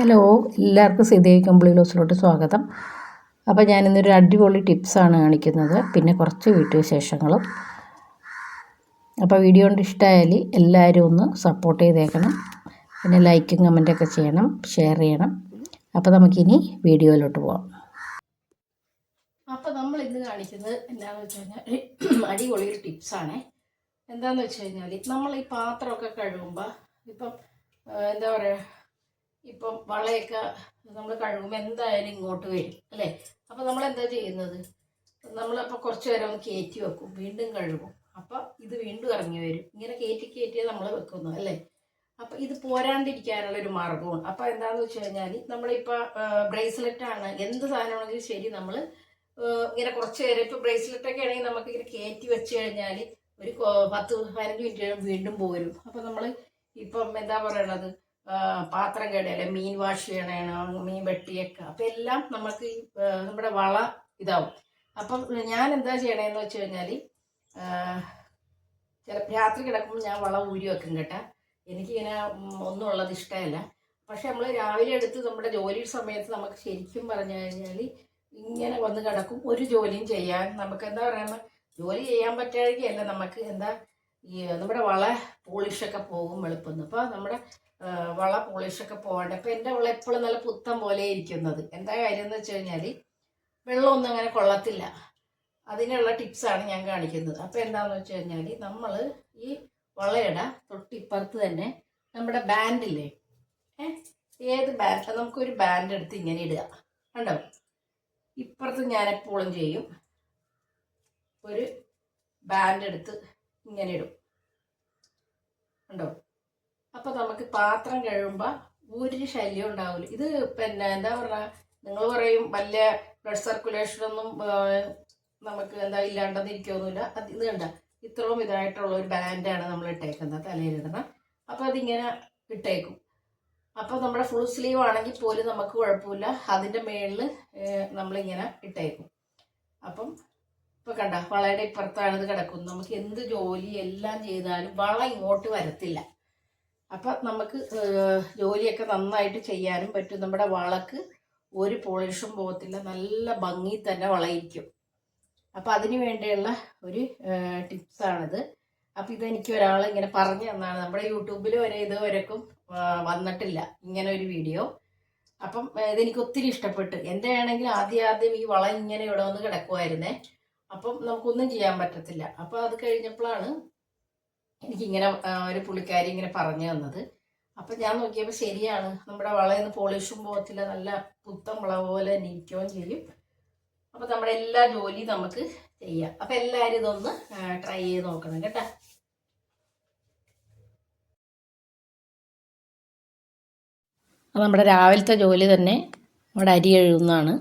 Hello എല്ലാവർക്കും സിദ്ധേവി കമ്പിളി ലോസിലോട്ട് സ്വാഗതം. അപ്പോൾ ഞാനിന്നൊരു അടിപൊളി ടിപ്സാണ് കാണിക്കുന്നത്. പിന്നെ കുറച്ച് വീട്ടുവിശേഷങ്ങളും. അപ്പോൾ വീഡിയോ കൊണ്ട് ഇഷ്ടമായാൽ എല്ലാവരും ഒന്ന് സപ്പോർട്ട് ചെയ്തേക്കണം. പിന്നെ ലൈക്കും കമന്റൊക്കെ ചെയ്യണം ഷെയർ ചെയ്യണം. അപ്പോൾ നമുക്കിനി വീഡിയോയിലോട്ട് പോവാം. അപ്പോൾ നമ്മൾ ഇന്ന് കാണിക്കുന്നത് എന്താണെന്ന് വെച്ച് കഴിഞ്ഞാൽ അടിപൊളി ഒരു ടിപ്സാണ്. എന്താണെന്ന് വെച്ച് കഴിഞ്ഞാൽ നമ്മൾ ഈ പാത്രമൊക്കെ കഴുകുമ്പോൾ ഇപ്പം എന്താ പറയുക ഇപ്പം വളയൊക്കെ നമ്മൾ കഴുകുമ്പോൾ എന്തായാലും ഇങ്ങോട്ട് വരും അല്ലേ? അപ്പോൾ നമ്മൾ എന്താ ചെയ്യുന്നത് നമ്മളപ്പോൾ കുറച്ച് നേരം ഒന്ന് കയറ്റി വെക്കും വീണ്ടും കഴുകും. അപ്പോൾ ഇത് വീണ്ടും ഇറങ്ങി വരും. ഇങ്ങനെ കയറ്റി കയറ്റിയേ നമ്മൾ വെക്കുന്നു അല്ലേ? അപ്പോൾ ഇത് പോരാണ്ടിരിക്കാനുള്ള ഒരു മാർഗമാണ്. അപ്പോൾ എന്താണെന്ന് വെച്ച് കഴിഞ്ഞാൽ നമ്മളിപ്പോൾ ബ്രേസ്ലെറ്റ് ആണ്. എന്ത് സാധനമാണെങ്കിലും ശരി നമ്മൾ ഇങ്ങനെ കുറച്ച് നേരം ഇപ്പോൾ ബ്രേസ്ലെറ്റ് ഒക്കെ ആണെങ്കിൽ നമുക്ക് ഇങ്ങനെ കയറ്റി വെച്ച് കഴിഞ്ഞാൽ ഒരു പത്ത് പതിനഞ്ച് മിനിറ്റ് വീണ്ടും പോരും. അപ്പോൾ നമ്മൾ ഇപ്പം എന്താ പറയണത്? പാത്രം കേടല്ലേ മീൻ വാഷ് ചെയ്യണം മീൻ വെട്ടിയൊക്കെ അപ്പം എല്ലാം നമുക്ക് നമ്മുടെ വള ഇതാവും. അപ്പം ഞാൻ എന്താ ചെയ്യണേന്ന് വെച്ച് കഴിഞ്ഞാൽ ചില രാത്രി കിടക്കുമ്പോൾ ഞാൻ വള ഊരി വെക്കും കേട്ടാ. എനിക്കിങ്ങനെ ഒന്നും ഉള്ളത് ഇഷ്ടമല്ല. പക്ഷെ നമ്മൾ രാവിലെ എടുത്ത് നമ്മുടെ ജോലി സമയത്ത് നമുക്ക് ശരിക്കും പറഞ്ഞു കഴിഞ്ഞാൽ ഇങ്ങനെ വന്ന് കിടക്കും. ഒരു ജോലിയും ചെയ്യാൻ നമുക്ക് എന്താ പറയുക ജോലി ചെയ്യാൻ പറ്റാതിരിക്കുകയല്ല നമുക്ക് എന്താ ഈ നമ്മുടെ വള പോളിഷൊക്കെ പോകും വെളുപ്പുന്നു അപ്പോൾ നമ്മുടെ വള പോളിഷൊക്കെ പോകണ്ട അപ്പം എന്റെ വള എപ്പോഴും നല്ല പുത്തം പോലെ ഇരിക്കുന്നത്. എന്താ കാര്യം എന്ന് വെച്ച് കഴിഞ്ഞാൽ വെള്ളമൊന്നും അങ്ങനെ കൊള്ളത്തില്ല. അതിനുള്ള ടിപ്സാണ് ഞാൻ കാണിക്കുന്നത്. അപ്പോൾ എന്താണെന്ന് വെച്ച് കഴിഞ്ഞാൽ നമ്മൾ ഈ വളയുടെ തൊട്ടിപ്പുറത്ത് തന്നെ നമ്മുടെ ബാൻഡില്ലേ ഏത് ബാൻഡ് നമുക്കൊരു ബാൻഡ് എടുത്ത് ഇങ്ങനെ ഇടുക. കണ്ടോ? ഇപ്പുറത്ത് ഞാൻ എപ്പോഴും ചെയ്യും. ഒരു ബാൻഡ് എടുത്ത് ഇങ്ങനെ ഇടും. കണ്ടോ? അപ്പോൾ നമുക്ക് പാത്രം കഴുകുമ്പോൾ ഒരു ശല്യം ഉണ്ടാവില്ല ഇത് പിന്നെ എന്താ പറയുക നിങ്ങൾ പറയും വലിയ ബ്ലഡ് സർക്കുലേഷൻ ഒന്നും നമുക്ക് എന്താ ഇല്ലാണ്ടെന്നിരിക്കൊന്നുമില്ല അത് ഇത് കണ്ട ഇത്രയും ഇതായിട്ടുള്ള ഒരു ബാൻഡാണ് നമ്മൾ ഇട്ടേക്കുന്നത് തലയിലിടണം. അപ്പോൾ അതിങ്ങനെ ഇട്ടേക്കും. അപ്പോൾ നമ്മുടെ ഫുൾ സ്ലീവ് ആണെങ്കിൽ പോലും നമുക്ക് കുഴപ്പമില്ല. അതിന്റെ മേളിൽ നമ്മളിങ്ങനെ ഇട്ടേക്കും. അപ്പം ഇപ്പൊ കണ്ട വളയുടെ ഇപ്പുറത്താണ് ഇത് കിടക്കുന്നത്. നമുക്ക് എന്ത് ജോലി എല്ലാം ചെയ്താലും വള ഇങ്ങോട്ട് വരത്തില്ല. അപ്പം നമുക്ക് ജോലിയൊക്കെ നന്നായിട്ട് ചെയ്യാനും പറ്റും. നമ്മുടെ വളക്ക് ഒരു പോളിഷും പോകത്തില്ല. നല്ല ഭംഗി തന്നെ വളയിക്കും അപ്പം അതിന് വേണ്ടിയുള്ള ഒരു ടിപ്സാണിത്. അപ്പം ഇതെനിക്ക് ഒരാൾ ഇങ്ങനെ പറഞ്ഞു തന്നാണ്. നമ്മുടെ യൂട്യൂബിൽ വരെ ഇതുവരെക്കും വന്നിട്ടില്ല ഇങ്ങനെ ഒരു വീഡിയോ. അപ്പം ഇതെനിക്ക് ഒത്തിരി ഇഷ്ടപ്പെട്ടു. എന്റെ ആണെങ്കിൽ ആദ്യം ആദ്യം ഈ വളം ഇങ്ങനെ ഇവിടെ വന്ന് കിടക്കുമായിരുന്നേ അപ്പം നമുക്കൊന്നും ചെയ്യാൻ പറ്റത്തില്ല. അപ്പോൾ അത് കഴിഞ്ഞപ്പോഴാണ് എനിക്കിങ്ങനെ ഒരു പുള്ളിക്കാരി ഇങ്ങനെ പറഞ്ഞു തന്നത്. അപ്പം ഞാൻ നോക്കിയപ്പോൾ ശരിയാണ്. നമ്മുടെ വളയിൽ നിന്ന് പോളിഷും പോകത്തില്ല. നല്ല പുത്തൻ വള പോലെ നീക്കുകയും ചെയ്യും. അപ്പം നമ്മുടെ എല്ലാ ജോലിയും നമുക്ക് ചെയ്യാം. അപ്പം എല്ലാവരും ഇതൊന്ന് ട്രൈ ചെയ്ത് നോക്കണം കേട്ടോ. നമ്മുടെ രാവിലത്തെ ജോലി തന്നെ നമ്മുടെ അരി എഴുതുന്നതാണ്.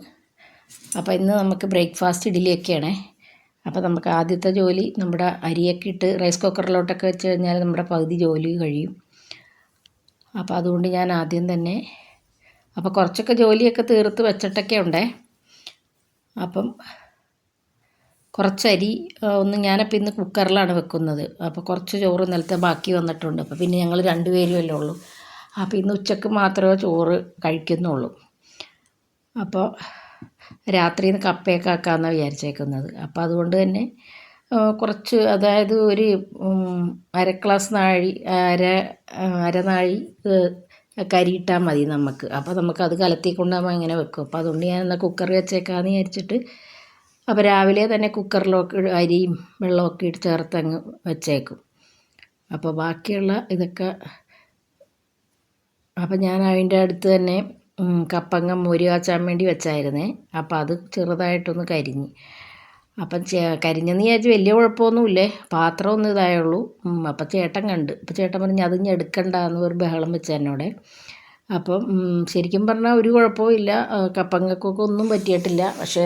അപ്പോൾ ഇന്ന് നമുക്ക് ബ്രേക്ക്ഫാസ്റ്റ് ഇഡ്ഡലിയൊക്കെയാണേ. അപ്പോൾ നമുക്ക് ആദ്യത്തെ ജോലി നമ്മുടെ അരിയൊക്കെ ഇട്ട് റൈസ് കുക്കറിലോട്ടൊക്കെ വെച്ച് കഴിഞ്ഞാൽ നമ്മുടെ പകുതി ജോലി കഴിയും. അപ്പോൾ അതുകൊണ്ട് ഞാൻ ആദ്യം തന്നെ അപ്പോൾ കുറച്ചൊക്കെ ജോലിയൊക്കെ തീർത്ത് വെച്ചിട്ടൊക്കെ ഉണ്ടേ. അപ്പം കുറച്ചരി ഒന്ന് ഞാനപ്പോൾ ഇന്ന് കുക്കറിലാണ് വെക്കുന്നത്. അപ്പോൾ കുറച്ച് ചോറ് ഇന്നലത്തെ ബാക്കി വന്നിട്ടുണ്ട്. അപ്പോൾ പിന്നെ ഞങ്ങൾ രണ്ടുപേരുമല്ലേ ഉള്ളൂ. അപ്പോൾ ഇന്ന് ഉച്ചയ്ക്ക് മാത്രമേ ചോറ് കഴിക്കുന്നുള്ളൂ. അപ്പോൾ രാത്രിയിൽ നിന്ന് കപ്പയൊക്കെ ആക്കാമെന്നാണ് വിചാരിച്ചേക്കുന്നത്. അപ്പോൾ അതുകൊണ്ട് തന്നെ കുറച്ച് അതായത് ഒരു അര ഗ്ലാസ് നാഴി അര അരനാഴി കരിയിട്ടാൽ മതി നമുക്ക് അപ്പോൾ നമുക്ക് അത് കലത്തി കൊണ്ടാകുമ്പോൾ ഇങ്ങനെ വെക്കും. അപ്പോൾ അതുകൊണ്ട് ഞാൻ എന്നാൽ കുക്കർ വെച്ചേക്കാമെന്ന് വിചാരിച്ചിട്ട് അപ്പോൾ രാവിലെ തന്നെ കുക്കറിലൊക്കെ അരിയും വെള്ളമൊക്കെ ഇട്ട് ചേർത്തങ്ങ് വെച്ചേക്കും. അപ്പോൾ ബാക്കിയുള്ള ഇതൊക്കെ അപ്പോൾ ഞാൻ അതിന്റെ അടുത്ത് തന്നെ കപ്പങ്ങ മോര് കാച്ചാൻ വേണ്ടി വെച്ചായിരുന്നേ. അപ്പം അത് ചെറുതായിട്ടൊന്ന് കരിഞ്ഞ്. അപ്പം ചേ കരിഞ്ഞെന്ന് വിചാരിച്ച് വലിയ കുഴപ്പമൊന്നുമില്ലേ? പാത്രം ഒന്നും ഇതായുള്ളൂ. അപ്പം ചേട്ടൻ കണ്ട്. അപ്പം ചേട്ടൻ പറഞ്ഞ് അത് ഇനി എടുക്കണ്ട എന്ന് ഒരു ബഹളം വെച്ച എന്നോടെ. അപ്പം ശരിക്കും പറഞ്ഞാൽ ഒരു കുഴപ്പവും ഇല്ല. കപ്പങ്ങൾക്കൊക്കെ ഒന്നും പറ്റിയിട്ടില്ല. പക്ഷേ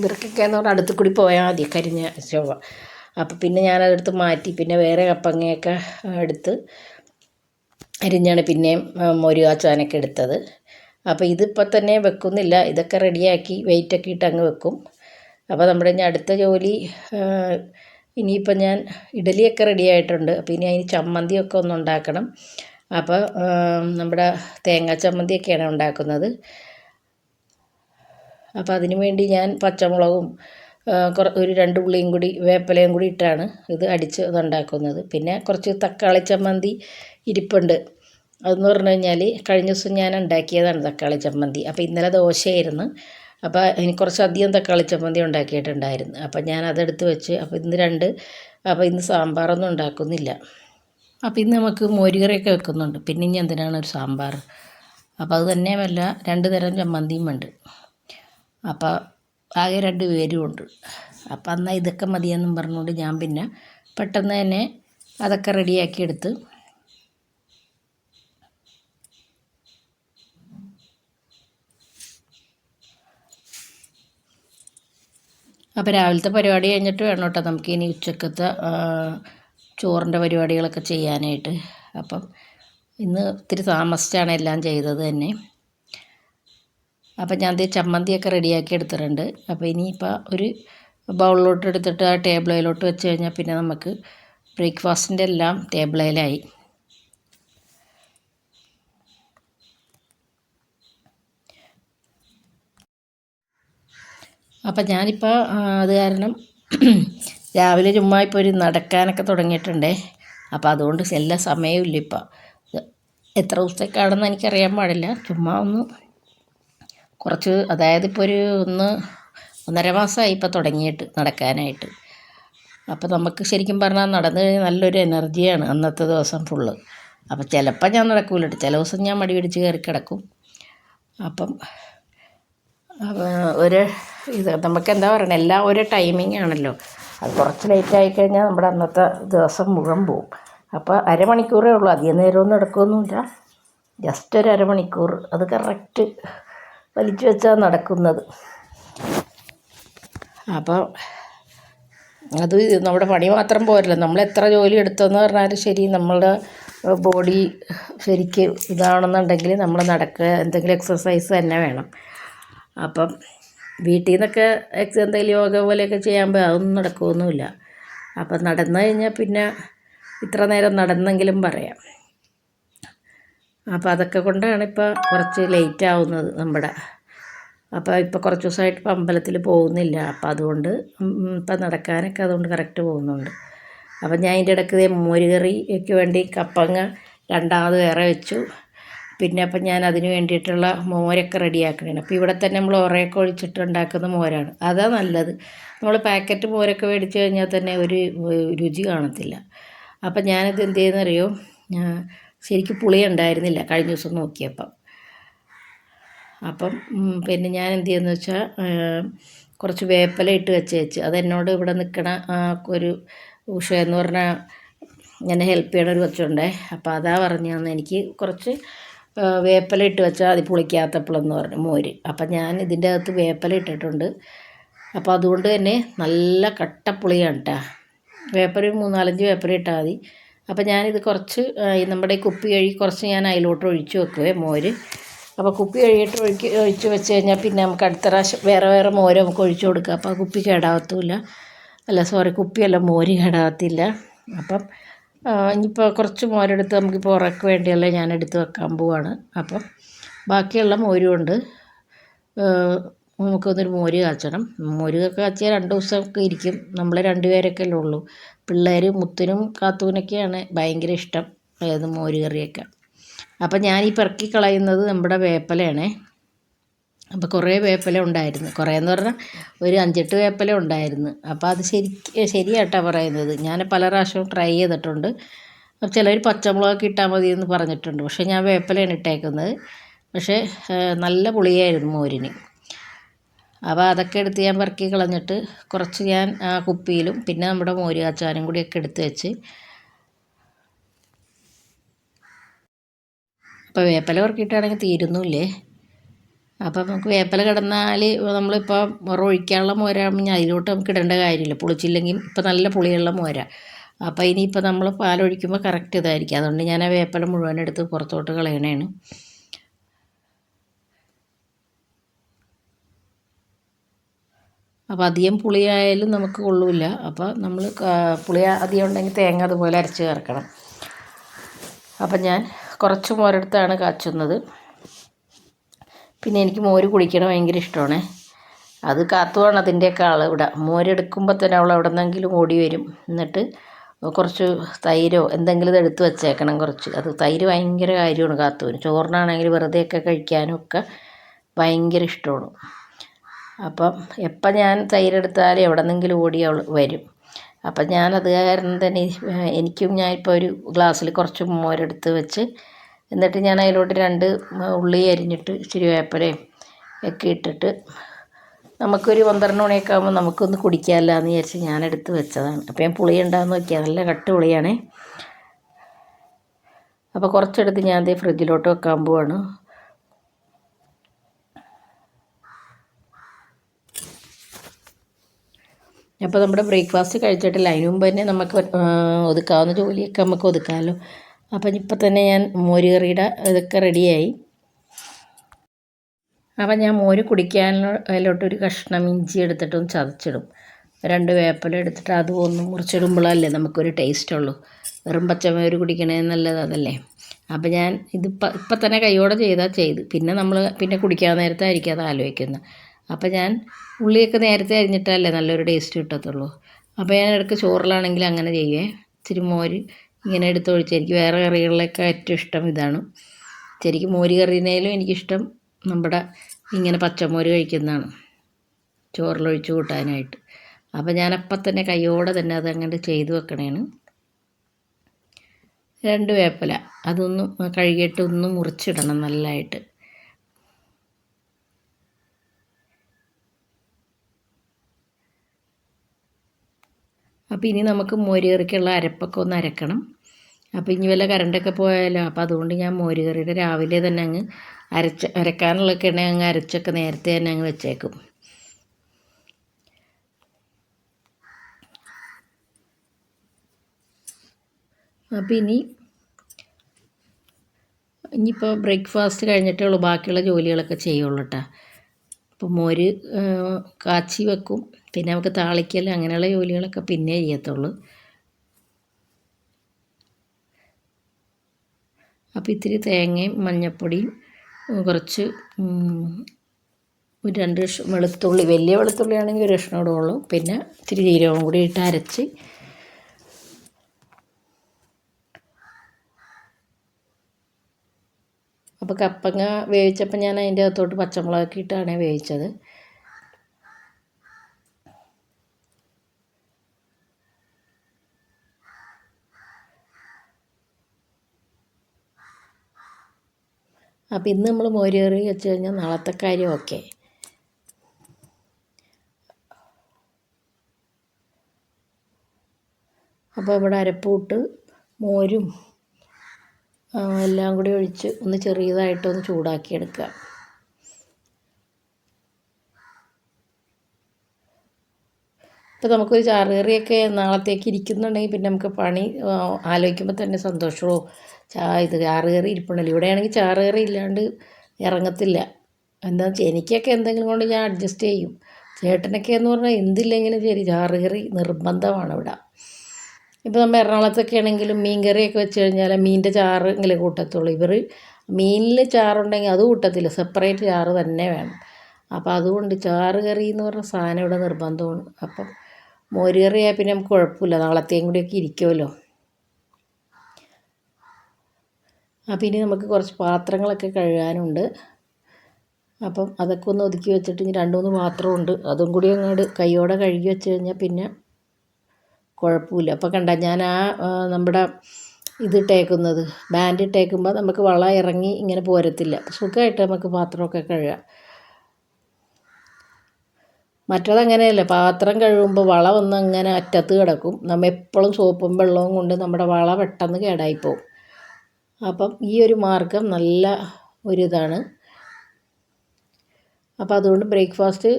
ഇവർക്കൊക്കെ എന്ന് പറഞ്ഞാൽ അടുത്ത് കൂടി പോയാൽ മതി കരിഞ്ഞ ചൊവ്വ അപ്പം പിന്നെ ഞാനതെടുത്ത് മാറ്റി. പിന്നെ വേറെ കപ്പങ്ങയൊക്കെ എടുത്ത് അരിഞ്ഞാണ് പിന്നെയും ആ, കാച്ചാനൊക്കെ എടുത്തത്. അപ്പോൾ ഇതിപ്പോൾ തന്നെ വെക്കുന്നില്ല. ഇതൊക്കെ റെഡിയാക്കി വെയിറ്റൊക്കെ ഇട്ട് അങ്ങ് വെക്കും. അപ്പോൾ നമ്മുടെ ഇനി അടുത്ത ജോലി ഇനിയിപ്പോൾ ഞാൻ ഇഡലിയൊക്കെ റെഡി ആയിട്ടുണ്ട്. അപ്പോൾ ഇനി അതിന് ചമ്മന്തിയൊക്കെ ഒന്ന് ഉണ്ടാക്കണം. അപ്പോൾ നമ്മുടെ തേങ്ങാ ചമ്മന്തിയൊക്കെയാണ് ഉണ്ടാക്കുന്നത്. അപ്പോൾ അതിനു വേണ്ടി ഞാൻ പച്ചമുളകും കുറ ഒരു രണ്ട് ഉള്ളിയും കൂടി വേപ്പിലയും കൂടി ഇട്ടാണ് ഇത് അടിച്ച് ഇതുണ്ടാക്കുന്നത്. പിന്നെ കുറച്ച് തക്കാളി ചമ്മന്തി ഇരിപ്പുണ്ട്. അതെന്ന് പറഞ്ഞു കഴിഞ്ഞാൽ കഴിഞ്ഞ ദിവസം ഞാൻ ഉണ്ടാക്കിയതാണ് തക്കാളി ചമ്മന്തി. അപ്പോൾ ഇന്നലെ ദോശയായിരുന്നു. അപ്പോൾ എനിക്ക് കുറച്ചധികം തക്കാളി ചമ്മന്തി ഉണ്ടാക്കിയിട്ടുണ്ടായിരുന്നു. അപ്പോൾ ഞാൻ അതെടുത്ത് വെച്ച് അപ്പോൾ ഇന്ന് രണ്ട് അപ്പോൾ ഇന്ന് സാമ്പാറൊന്നും ഉണ്ടാക്കുന്നില്ല. അപ്പോൾ ഇന്ന് നമുക്ക് മോരുകറിയൊക്കെ വെക്കുന്നുണ്ട്. പിന്നെ ഇനി എന്തിനാണ് ഒരു സാമ്പാർ? അപ്പോൾ അത് തന്നെയുമല്ല രണ്ട് തരം ചമ്മന്തിയും ഉണ്ട്. അപ്പോൾ ആകെ രണ്ട് പേരും ഉണ്ട്. അപ്പം എന്നാൽ ഇതൊക്കെ മതിയെന്നും പറഞ്ഞുകൊണ്ട് ഞാൻ പിന്നെ പെട്ടെന്ന് തന്നെ അതൊക്കെ റെഡിയാക്കി എടുത്ത് അപ്പോൾ രാവിലത്തെ പരിപാടി കഴിഞ്ഞിട്ട് വേണം കേട്ടോ നമുക്ക് ഇനി ഉച്ചക്കത്തെ ചോറിന്റെ പരിപാടികളൊക്കെ ചെയ്യാനായിട്ട്. അപ്പം ഇന്ന് ഇത്തിരി താമസിച്ചാണ് എല്ലാം ചെയ്തത് തന്നെ. അപ്പം ഞാൻ ചമ്മന്തിയൊക്കെ റെഡിയാക്കി എടുത്തിട്ടുണ്ട്. അപ്പോൾ ഇനിയിപ്പോൾ ഒരു ബൗളിലോട്ട് എടുത്തിട്ട് ആ ടേബിളിലോട്ട് വെച്ച് കഴിഞ്ഞാൽ പിന്നെ നമുക്ക് ബ്രേക്ക്ഫാസ്റ്റിന്റെ എല്ലാം ടേബിളിലായി. അപ്പം ഞാനിപ്പോൾ അത് കാരണം രാവിലെ ചുമ്മാ ഇപ്പോൾ ഒരു നടക്കാനൊക്കെ തുടങ്ങിയിട്ടുണ്ടേ. അപ്പോൾ അതുകൊണ്ട് എല്ലാ സമയമില്ല ഇപ്പം. എത്ര ദിവസത്തേക്കാണെന്ന് എനിക്കറിയാൻ പാടില്ല. ചുമ്മാ ഒന്ന് കുറച്ച് അതായത് ഇപ്പോൾ ഒരു ഒന്ന് ഒന്നര മാസമായി ഇപ്പോൾ തുടങ്ങിയിട്ട് നടക്കാനായിട്ട്. അപ്പോൾ നമുക്ക് ശരിക്കും പറഞ്ഞാൽ നടന്നു കഴിഞ്ഞാൽ നല്ലൊരു എനർജിയാണ് അന്നത്തെ ദിവസം ഫുള്ള്. അപ്പോൾ ചിലപ്പോൾ ഞാൻ നടക്കൂല ചില ദിവസം ഞാൻ മടി പിടിച്ച് കയറി കിടക്കും. അപ്പം ഒരു ഇത് നമുക്ക് എന്താ പറയണത് എല്ലാം ഒരു ടൈമിംഗ് ആണല്ലോ. അത് കുറച്ച് ലേറ്റ് ആയി കഴിഞ്ഞാൽ നമ്മുടെ അന്നത്തെ ദിവസം മുഴുവൻ പോവും. അപ്പോൾ അരമണിക്കൂറേ ഉള്ളൂ. അധികം നേരമൊന്നും നടക്കുമൊന്നുമില്ല ജസ്റ്റ് ഒരു അരമണിക്കൂർ. അത് കറക്റ്റ് വലിച്ചു വെച്ചാൽ നടക്കുന്നത്. അപ്പോൾ അത് നമ്മുടെ പണി മാത്രം പോരല്ലോ. നമ്മൾ എത്ര ജോലി എടുത്തെന്ന് പറഞ്ഞാലും ശരി നമ്മളുടെ ബോഡി ശരിക്ക് ഇതാണെന്നുണ്ടെങ്കിൽ നമ്മൾ നടക്കുക എന്തെങ്കിലും എക്സസൈസ് തന്നെ വേണം. അപ്പം വീട്ടിൽ നിന്നൊക്കെ എന്തെങ്കിലും യോഗ പോലെയൊക്കെ ചെയ്യാൻ പോയി അതൊന്നും നടക്കുകയൊന്നുമില്ല അപ്പം നടന്നു കഴിഞ്ഞാൽ പിന്നെ ഇത്ര നേരം നടന്നെങ്കിലും പറയാം. അപ്പോൾ അതൊക്കെ കൊണ്ടാണ് ഇപ്പോൾ കുറച്ച് ലേറ്റ് ആവുന്നത് നമ്മുടെ. അപ്പോൾ ഇപ്പോൾ കുറച്ച് ദിവസമായിട്ട് ഇപ്പോൾ അമ്പലത്തിൽ പോകുന്നില്ല. അപ്പോൾ അതുകൊണ്ട് ഇപ്പം നടക്കാനൊക്കെ അതുകൊണ്ട് കറക്റ്റ് പോകുന്നുണ്ട്. അപ്പം ഞാൻ അതിന്റെ ഇടയ്ക്ക് മോരുകറിക്ക് വേണ്ടി കപ്പങ്ങ രണ്ടാമത് വേറെ വെച്ചു. പിന്നെ അപ്പം ഞാൻ അതിന് വേണ്ടിയിട്ടുള്ള മോരൊക്കെ റെഡിയാക്കണേ അപ്പോൾ ഇവിടെ തന്നെ നമ്മൾ ഉറയൊക്കെ ഒഴിച്ചിട്ട് ഉണ്ടാക്കുന്ന മോരാണ്. അതാ നല്ലത്. നമ്മൾ പാക്കറ്റ് മോരൊക്കെ മേടിച്ച് കഴിഞ്ഞാൽ തന്നെ ഒരു രുചി കാണത്തില്ല. അപ്പം ഞാനിത് എന്ത് ചെയ്യുന്നറിയോ? ശരിക്കും പുളി ഉണ്ടായിരുന്നില്ല കഴിഞ്ഞ ദിവസം നോക്കിയപ്പം. അപ്പം പിന്നെ ഞാൻ എന്ത് ചെയ്യുന്നു വെച്ചാൽ കുറച്ച് വേപ്പില ഇട്ട് വെച്ച് വെച്ച് അതെന്നോട് ഇവിടെ നിൽക്കണ ഒരു ഉഷ എന്ന് പറഞ്ഞ എന്നെ ഹെൽപ്പ് ചെയ്യണ ഒരു കൊച്ചുണ്ടേ. അപ്പോൾ അതാ പറഞ്ഞു തന്നെ എനിക്ക് കുറച്ച് വേപ്പില ഇട്ട് വെച്ചാൽ അത് പുളിക്കാത്തപ്പളെന്ന് പറഞ്ഞു മോര്. അപ്പം ഞാൻ ഇതിന്റെ അകത്ത് വേപ്പില ഇട്ടിട്ടുണ്ട്. അപ്പോൾ അതുകൊണ്ട് തന്നെ നല്ല കട്ടപ്പുളിയാണ് കേട്ടോ വേപ്പര ഒരു മൂന്നാലഞ്ച് വേപ്പര ഇട്ടാൽ മതി. അപ്പോൾ ഞാനിത് കുറച്ച് നമ്മുടെ കുപ്പി കഴുകി കുറച്ച് ഞാൻ അതിലോട്ട് ഒഴിച്ച് വെക്കുവേ മോര്. അപ്പോൾ കുപ്പി കഴുകിയിട്ട് ഒഴിക്ക് ഒഴിച്ച് വെച്ച് കഴിഞ്ഞാൽ പിന്നെ നമുക്ക് അടുത്ത പ്രാവശ്യം വേറെ വേറെ മോര് നമുക്ക് ഒഴിച്ച് കൊടുക്കാം. അപ്പോൾ കുപ്പി കേടാവത്തുമില്ല അല്ല സോറി കുപ്പിയല്ല മോര് കേടാവത്തില്ല. അപ്പം ഇനിയിപ്പോൾ കുറച്ച് മോരെടുത്ത് നമുക്കിപ്പോൾ ഉറക്ക് വേണ്ടിയല്ലേ ഞാൻ എടുത്ത് വെക്കാൻ പോവാണ്. അപ്പം ബാക്കിയുള്ള മോരും ഉണ്ട് നമുക്കൊന്നൊരു മോര് കാച്ചണം. മോര് കാച്ചിയാൽ രണ്ട് ദിവസമൊക്കെ ഇരിക്കും. നമ്മൾ രണ്ടുപേരൊക്കെ അല്ലേ ഉള്ളൂ. പിള്ളേർ മുത്തിനും കാത്തൂനൊക്കെയാണ് ഭയങ്കര ഇഷ്ടം. ഏത് മോര് കറിയൊക്കെ. അപ്പം ഞാൻ ഈ പെറുക്കി കളയുന്നത് നമ്മുടെ വേപ്പിലയാണേ. അപ്പോൾ കുറേ വേപ്പില ഉണ്ടായിരുന്നു. കുറേ എന്ന് പറഞ്ഞാൽ ഒരു അഞ്ചെട്ട് വേപ്പില ഉണ്ടായിരുന്നു. അപ്പോൾ അത് ശരി ശരിയാട്ടാ പറയുന്നത്. ഞാൻ പല പ്രാവശ്യവും ട്രൈ ചെയ്തിട്ടുണ്ട്. ചിലർ പച്ചമുളകൊക്കെ ഇട്ടാൽ മതി എന്ന് പറഞ്ഞിട്ടുണ്ട്. പക്ഷേ ഞാൻ വേപ്പിലയാണ് ഇട്ടേക്കുന്നത്. പക്ഷേ നല്ല പുളിയായിരുന്നു മോരിന്. അപ്പോൾ അതൊക്കെ എടുത്ത് ഞാൻ പെറുക്കി കളഞ്ഞിട്ട് കുറച്ച് ഞാൻ ആ കുപ്പിയിലും പിന്നെ നമ്മുടെ മോര് അച്ചാനും കൂടിയൊക്കെ എടുത്ത് വെച്ച് അപ്പോൾ വേപ്പില പെറുക്കിയിട്ടാണെങ്കിൽ തീരുന്നില്ലേ? അപ്പം നമുക്ക് വേപ്പില കിടന്നാൽ നമ്മളിപ്പോൾ മുറ ഒഴിക്കാനുള്ള മോരാകുമ്പോൾ അതിലോട്ട് നമുക്ക് ഇടേണ്ട കാര്യമില്ല. പുളിച്ചില്ലെങ്കിൽ ഇപ്പം നല്ല പുളിയുള്ള മോര. അപ്പോൾ ഇനിയിപ്പോൾ നമ്മൾ പാലൊഴിക്കുമ്പോൾ കറക്റ്റ് ഇതായിരിക്കും. അതുകൊണ്ട് ഞാൻ ആ വേപ്പില മുഴുവൻ എടുത്ത് പുറത്തോട്ട് കളയണേണ്. അപ്പോൾ അധികം പുളിയായാലും നമുക്ക് കൊള്ളില്ല. അപ്പോൾ നമ്മൾ പുളി അധികം ഉണ്ടെങ്കിൽ തേങ്ങ അതുപോലെ അരച്ച് ചേർക്കണം. അപ്പം ഞാൻ കുറച്ച് മോരെടുത്താണ് കാച്ചുന്നത്. പിന്നെ എനിക്ക് മോര് കുടിക്കണം ഭയങ്കര ഇഷ്ടമാണ്. അത് കാത്തുവാണ് അതിന്റെയൊക്കെ ആൾ ഇവിടെ. മോരെടുക്കുമ്പോൾ തന്നെ അവൾ എവിടെ നിന്നെങ്കിലും ഓടി വരും. എന്നിട്ട് കുറച്ച് തൈരോ എന്തെങ്കിലും എടുത്ത് വെച്ചേക്കണം കുറച്ച്. അത് തൈര് ഭയങ്കര കാര്യമാണ് കാത്തുവിന്. ചോറിനാണെങ്കിൽ വെറുതെയൊക്കെ കഴിക്കാനും ഒക്കെ ഭയങ്കര ഇഷ്ടമാണ്. അപ്പം എപ്പം ഞാൻ തൈരെടുത്താലും എവിടെ നിന്നെങ്കിലും ഓടി അവൾ വരും. അപ്പം ഞാനത് കാരണം തന്നെ എനിക്കും ഞാൻ ഇപ്പോൾ ഒരു ഗ്ലാസ്സിൽ കുറച്ച് മോരെടുത്ത് വെച്ച് എന്നിട്ട് ഞാൻ അതിലോട്ട് രണ്ട് ഉള്ളി അരിഞ്ഞിട്ട് ഇച്ചിരി വേപ്പരയും ഒക്കെ ഇട്ടിട്ട് നമുക്കൊരു പന്ത്രണ്ട് മണിയൊക്കെ ആകുമ്പോൾ നമുക്കൊന്ന് കുടിക്കാമല്ലോ എന്ന് വിചാരിച്ച് ഞാൻ എടുത്ത് വെച്ചതാണ്. അപ്പോൾ ഞാൻ പുളി ഉണ്ടാകുന്ന നോക്കിയാൽ നല്ല കട്ട് പുളിയാണേ. അപ്പോൾ കുറച്ചെടുത്ത് ഞാൻ അതേ ഫ്രിഡ്ജിലോട്ട് വെക്കാൻ പോവാണ്. അപ്പോൾ നമ്മുടെ ബ്രേക്ക്ഫാസ്റ്റ് കഴിച്ചിട്ടില്ല അതിന് മുമ്പ് തന്നെ നമുക്ക് ഒതുക്കാവുന്ന ജോലിയൊക്കെ നമുക്ക് ഒതുക്കാമല്ലോ അപ്പം ഇപ്പം തന്നെ ഞാൻ മോര് കറിയുടെ ഇതൊക്കെ റെഡിയായി. അപ്പം ഞാൻ മോര് കുടിക്കാനിലോട്ടൊരു കഷ്ണം ഇഞ്ചി എടുത്തിട്ടും ചതച്ചിടും. രണ്ട് വേപ്പല എടുത്തിട്ട് അതും ഒന്ന് മുറിച്ചിടുമ്പോഴല്ലേ നമുക്കൊരു ടേസ്റ്റ് ഉള്ളൂ വെറും പച്ചമോര് കുടിക്കണേ നല്ലത് അതല്ലേ. അപ്പം ഞാൻ ഇതിപ്പം ഇപ്പം തന്നെ കൈയോടെ ചെയ്താൽ ചെയ്ത്. പിന്നെ നമ്മൾ പിന്നെ കുടിക്കാൻ നേരത്തായിരിക്കും അത് ആലോചിക്കുന്നത്. അപ്പം ഞാൻ ഉള്ളിയൊക്കെ നേരത്തെ അരിഞ്ഞിട്ടല്ലേ നല്ലൊരു ടേസ്റ്റ് കിട്ടത്തുള്ളൂ. അപ്പോൾ ഞാൻ ഇടയ്ക്ക് ചോറിലാണെങ്കിൽ അങ്ങനെ ചെയ്യേ ഇച്ചിരി മോര് ഇങ്ങനെ എടുത്തൊഴിച്ച് എനിക്ക് വേറെ കറികളിലൊക്കെ ഏറ്റവും ഇഷ്ടം ഇതാണ്. ശരിക്കും മോര് കറിനേലും എനിക്കിഷ്ടം. നമ്മുടെ ഇങ്ങനെ പച്ചമോര് കഴിക്കുന്നതാണ്. ചോറിലൊഴിച്ച് കൂട്ടാനായിട്ട്. അപ്പോൾ ഞാനപ്പം തന്നെ കൈയോടെ തന്നെ അത് അങ്ങനെ ചെയ്തു വെക്കണേണ്. രണ്ട് വേപ്പില. അതൊന്നും കഴുകിയിട്ട് ഒന്ന് മുറിച്ചിടണം നല്ലതായിട്ട് അപ്പോൾ ഇനി നമുക്ക് മോരുകറിക്കുള്ള അരപ്പൊക്കെ ഒന്ന് അരക്കണം. അപ്പോൾ ഇനി വല്ല കറണ്ടൊക്കെ പോയാലോ? അപ്പോൾ അതുകൊണ്ട് ഞാൻ മോരുകറിയുടെ രാവിലെ തന്നെ അങ്ങ് അരച്ച് അരക്കാനുള്ളതൊക്കെ ഉണ്ടെങ്കിൽ അങ്ങ് അരച്ചൊക്കെ നേരത്തെ തന്നെ അങ്ങ് വെച്ചേക്കും. അപ്പോൾ ഇനി ഇനിയിപ്പോൾ ബ്രേക്ക്ഫാസ്റ്റ് കഴിഞ്ഞിട്ടേ ഉള്ളൂ. ബാക്കിയുള്ള ജോലികളൊക്കെ ചെയ്യുള്ളൂ കേട്ടോ അപ്പോൾ മോര് കാച്ചി വെക്കും. പിന്നെ നമുക്ക് താളിക്കൽ അങ്ങനെയുള്ള ജോലികളൊക്കെ പിന്നെ ചെയ്യത്തുള്ളൂ. അപ്പോൾ ഇത്തിരി തേങ്ങയും മഞ്ഞൾപ്പൊടിയും കുറച്ച് ഒരു രണ്ട് കഷ്ണം വെളുത്തുള്ളി വലിയ വെളുത്തുള്ളി ആണെങ്കിൽ ഒരു കഷ്ണം ഇടുള്ളൂ പിന്നെ ഇത്തിരി ജീരകം കൂടി ഇട്ട് അരച്ച് അപ്പോൾ കപ്പങ്ങ വേവിച്ചപ്പോൾ ഞാൻ അതിന്റെ അകത്തോട്ട് പച്ചമുളകൊക്കെ ഇട്ടാണ് വേവിച്ചത്. അപ്പോൾ ഇന്ന് നമ്മൾ മോര് കറി വെച്ച് കഴിഞ്ഞാൽ നാളത്തെ കാര്യമൊക്കെ അപ്പോൾ ഇവിടെ അരപ്പൂട്ട് മോരും എല്ലാം കൂടി ഒഴിച്ച് ഒന്ന് ചെറിയതായിട്ടൊന്ന് ചൂടാക്കിയെടുക്കുക. ഇപ്പോൾ നമുക്കൊരു ചാറുകറിയൊക്കെ നാളത്തേക്ക് ഇരിക്കുന്നുണ്ടെങ്കിൽ പിന്നെ നമുക്ക് പണി ആലോചിക്കുമ്പോൾ തന്നെ സന്തോഷമോ ചാ ഇത് ചാറുകറി ഇരിപ്പുണ്ടല്ലോ. ഇവിടെയാണെങ്കിൽ ചാറുകറി ഇല്ലാണ്ട് ഇറങ്ങത്തില്ല. എന്താ എനിക്കൊക്കെ എന്തെങ്കിലും കൊണ്ട് ഞാൻ അഡ്ജസ്റ്റ് ചെയ്യും. ചേട്ടനൊക്കെ എന്ന് പറഞ്ഞാൽ എന്തില്ലെങ്കിലും ശരി ചാറുകറി നിർബന്ധമാണ് ഇവിടെ ഇപ്പോൾ നമ്മൾ എറണാകുളത്തൊക്കെ ആണെങ്കിലും മീൻ കറിയൊക്കെ വെച്ച് കഴിഞ്ഞാൽ മീനിന്റെ ചാറെങ്കിലും കൂട്ടത്തുള്ളൂ. ഇവർ മീനിൽ ചാറുണ്ടെങ്കിൽ അത് കൂട്ടത്തില്ല. സെപ്പറേറ്റ് ചാറ് തന്നെ വേണം. അപ്പോൾ അതുകൊണ്ട് ചാറ് കറി എന്ന് പറഞ്ഞ സാധനം ഇവിടെ നിർബന്ധമാണ്. അപ്പം മോര് കറിയായാൽ പിന്നെ നമുക്ക് കുഴപ്പമില്ല. നാളത്തെയും കൂടിയൊക്കെ ഇരിക്കുമല്ലോ അപ്പം ഇനി നമുക്ക് കുറച്ച് പാത്രങ്ങളൊക്കെ കഴുകാനുണ്ട്. അപ്പം അതൊക്കെ ഒന്ന് ഒതുക്കി വെച്ചിട്ട് ഇനി രണ്ട് മൂന്ന് പാത്രമുണ്ട്. അതും കൂടി അങ്ങോട്ട് കൈയോടെ കഴുകി വെച്ച് കഴിഞ്ഞാൽ പിന്നെ കുഴപ്പമില്ല. അപ്പോൾ കണ്ട ഞാൻ ആ നമ്മുടെ ഇത് ഇട്ടേക്കുന്നത് ബാൻഡ് ഇട്ടേക്കുമ്പോൾ നമുക്ക് വള ഇറങ്ങി ഇങ്ങനെ പോരത്തില്ല. സുഖമായിട്ട് നമുക്ക് പാത്രമൊക്കെ കഴുകാം. മറ്റതങ്ങനെയല്ല പാത്രം കഴുകുമ്പോൾ വള വന്ന് അങ്ങനെ അറ്റത്ത് കിടക്കും. നമ്മൾ എപ്പോഴും സോപ്പും വെള്ളവും കൊണ്ട് നമ്മുടെ വള പെട്ടെന്ന് കേടായിപ്പോവും. അപ്പം ഈ ഒരു മാർഗം നല്ല ഒരിതാണ്. അപ്പോൾ അതുകൊണ്ട് ബ്രേക്ക്ഫാസ്റ്റ്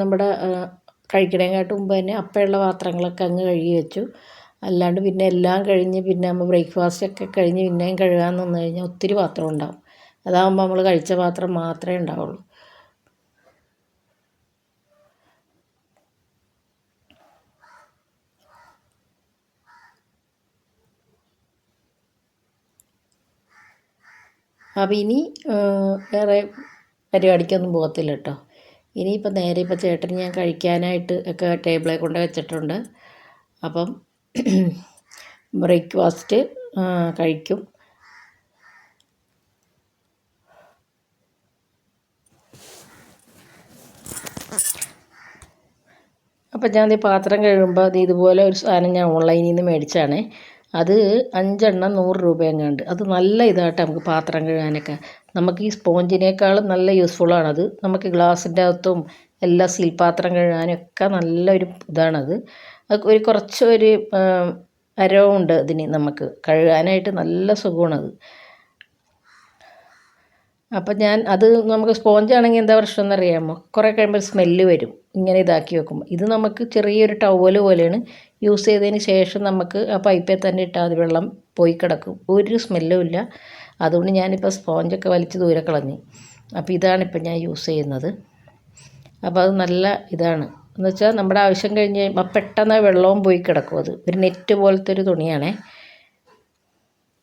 നമ്മുടെ കഴിക്കണേക്കാട്ട് മുമ്പ് തന്നെ അപ്പോഴുള്ള പാത്രങ്ങളൊക്കെ അങ്ങ് കഴുകി വെച്ചു. അല്ലാണ്ട് പിന്നെ എല്ലാം കഴിഞ്ഞ് പിന്നെ നമ്മൾ ബ്രേക്ക്ഫാസ്റ്റ് ഒക്കെ കഴിഞ്ഞ് പിന്നെയും കഴുകാൻ നിന്ന് കഴിഞ്ഞാൽ ഒത്തിരി പാത്രം ഉണ്ടാവും. അതാകുമ്പോൾ നമ്മൾ കഴിച്ച പാത്രം മാത്രമേ ഉണ്ടാവുള്ളൂ. അപ്പോൾ ഇനി വേറെ പരിപാടിക്കൊന്നും പോകത്തില്ല കേട്ടോ ഇനിയിപ്പോൾ നേരെ ഇപ്പോൾ ചേട്ടൻ ഞാൻ കഴിക്കാനായിട്ട് ഒക്കെ ടേബിളിൽ കൊണ്ട് വെച്ചിട്ടുണ്ട്. അപ്പം ബ്രേക്ക്ഫാസ്റ്റ് കഴിക്കും. അപ്പം ഞാൻ പാത്രം കഴുകുമ്പോൾ അത് ഇതുപോലെ ഒരു സാധനം ഞാൻ ഓൺലൈനിൽ നിന്ന് മേടിച്ചാണ്. അത് അഞ്ചെണ്ണം നൂറ് രൂപ എങ്ങാണ്ട് അത് നല്ല ഇതായിട്ട് നമുക്ക് പാത്രം കഴുകാനൊക്കെ. നമുക്ക് ഈ സ്പോഞ്ചിനേക്കാളും നല്ല യൂസ്ഫുള്ളാണത് നമുക്ക് ഗ്ലാസിന്റെ അകത്തും എല്ലാ സീൽ പാത്രം കഴുകാനൊക്കെ നല്ലൊരു ഇതാണത്. ഒരു കുറച്ച് ഒരു അരവുണ്ട് അതിന് നമുക്ക്. കഴുകാനായിട്ട് നല്ല സുഖമാണത്. അപ്പം ഞാൻ അത് നമുക്ക് സ്പോഞ്ച് ആണെങ്കിൽ എന്താ പ്രശ്നം എന്നറിയാമോ കുറേ കഴിയുമ്പോൾ സ്മെല്ല് വരും. ഇങ്ങനെ ഇതാക്കി വെക്കുമ്പോൾ. ഇത് നമുക്ക് ചെറിയൊരു ടവൽ പോലെയാണ്. യൂസ് ചെയ്തതിന് ശേഷം നമുക്ക് ആ പൈപ്പിൽ തന്നെ ഇട്ടാൽ അത് വെള്ളം പോയി കിടക്കും. ഒരു സ്മെല്ലും ഇല്ല. അതുകൊണ്ട് ഞാനിപ്പോൾ സ്പോഞ്ചൊക്കെ വലിച്ച് ദൂരെ കളഞ്ഞു. അപ്പോൾ ഇതാണിപ്പോൾ ഞാൻ യൂസ് ചെയ്യുന്നത്. അപ്പോൾ അത് നല്ല ഇതാണ്. എന്ന് വെച്ചാൽ നമ്മുടെ ആവശ്യം കഴിഞ്ഞ് കഴിയുമ്പോൾ പെട്ടെന്ന് വെള്ളവും പോയി കിടക്കും അത്. ഒരു നെറ്റ് പോലത്തെ ഒരു തുണിയാണേ.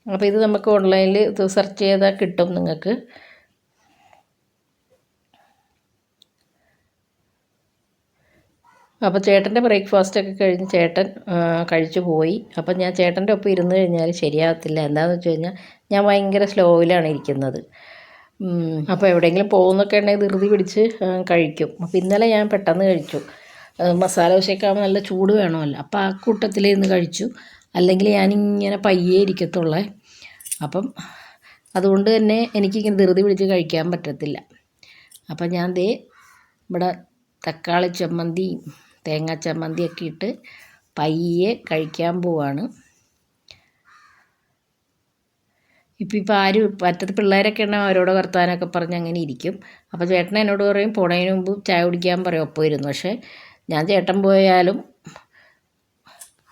അപ്പോൾ ഇത് നമുക്ക് ഓൺലൈനിൽ സെർച്ച് ചെയ്താൽ കിട്ടും നിങ്ങൾക്ക്. അപ്പോൾ ചേട്ടന്റെ ബ്രേക്ക്ഫാസ്റ്റൊക്കെ കഴിഞ്ഞ് ചേട്ടൻ കഴിച്ചു പോയി. അപ്പം ഞാൻ ചേട്ടന്റെ ഒപ്പം ഇരുന്ന് കഴിഞ്ഞാൽ ശരിയാകത്തില്ല എന്താണെന്ന് വെച്ച് കഴിഞ്ഞാൽ ഞാൻ ഭയങ്കര സ്ലോയിലാണ് ഇരിക്കുന്നത്. അപ്പോൾ എവിടെയെങ്കിലും പോകുന്നൊക്കെ ഉണ്ടെങ്കിൽ ധൃതി പിടിച്ച് കഴിക്കും. അപ്പോൾ ഇന്നലെ ഞാൻ പെട്ടെന്ന് കഴിച്ചു. മസാല ദോശയൊക്കെ നല്ല ചൂട് വേണമല്ലോ. അപ്പോൾ ആ കൂട്ടത്തിൽ ഇന്ന് കഴിച്ചു. അല്ലെങ്കിൽ ഞാനിങ്ങനെ പയ്യെ ഇരിക്കത്തുള്ളേ. അപ്പം അതുകൊണ്ട് തന്നെ എനിക്കിങ്ങനെ ധൃതി പിടിച്ച് കഴിക്കാൻ പറ്റത്തില്ല. അപ്പം ഞാൻ ദേ ഇവിടെ തക്കാളി ചമ്മന്തിയും തേങ്ങാ ചമ്മന്തിയൊക്കെ ഇട്ട് പയ്യെ കഴിക്കാൻ പോവാണ്. ഇപ്പം ഇപ്പം ആരും പറ്റത്ത് പിള്ളേരൊക്കെ ഉണ്ടെങ്കിൽ അവരോട് വർത്താനമൊക്കെ പറഞ്ഞ് അങ്ങനെ ഇരിക്കും. അപ്പോൾ ചേട്ടൻ എന്നോട് പറയും പോണതിന് മുമ്പ് ചായ കുടിക്കാൻ പറയും ഒപ്പം പക്ഷേ ഞാൻ ചേട്ടൻ പോയാലും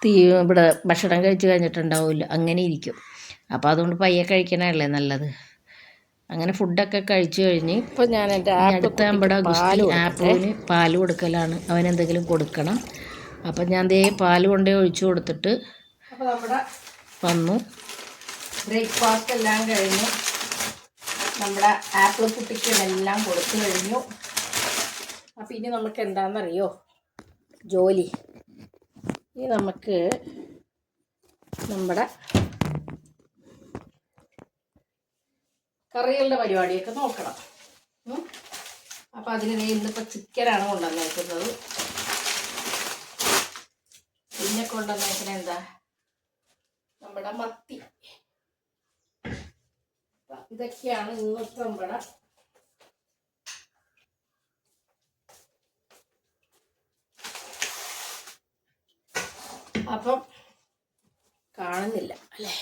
തീ ഇവിടെ ഭക്ഷണം കഴിച്ച് കഴിഞ്ഞിട്ടുണ്ടാവില്ല. അങ്ങനെ ഇരിക്കും. അപ്പോൾ അതുകൊണ്ട് പയ്യെ കഴിക്കണല്ലേ നല്ലത്? അങ്ങനെ ഫുഡൊക്കെ കഴിച്ചു കഴിഞ്ഞ് ഇപ്പൊ ഞാൻ എന്റെ അടുത്ത നമ്മുടെ ഗുസ്തി ആപ്പിന് പാൽ കൊടുക്കലാണ്. അവൻ എന്തെങ്കിലും കൊടുക്കണം. അപ്പം ഞാൻ ദേ പാൽ കൊണ്ടേ ഒഴിച്ചു കൊടുത്തിട്ട് അപ്പോൾ നമ്മുടെ വന്നു. ബ്രേക്ക്ഫാസ്റ്റ് എല്ലാം കഴിഞ്ഞു. നമ്മുടെ ആപ്പിൾ കുട്ടിക്ക് എല്ലാം കൊടുത്തു കഴിഞ്ഞു. അപ്പം ഇനി നമുക്ക് എന്താണെന്നറിയോ ജോലി. ഇനി നമുക്ക് നമ്മുടെ കറികളുടെ പരിപാടിയൊക്കെ നോക്കണം. ഉം. അപ്പം അതിന് നീ ഇന്നിപ്പോൾ ചിക്കനാണ് കൊണ്ടുവന്നേക്കുന്നത്. പിന്നെ കൊണ്ടുവന്നേക്കുന്നത് എന്താ? നമ്മുടെ മത്തി. ഇതൊക്കെയാണ് ഇന്നത്തെ നമ്മുടെ അപ്പം കാണുന്നില്ല അല്ലേ?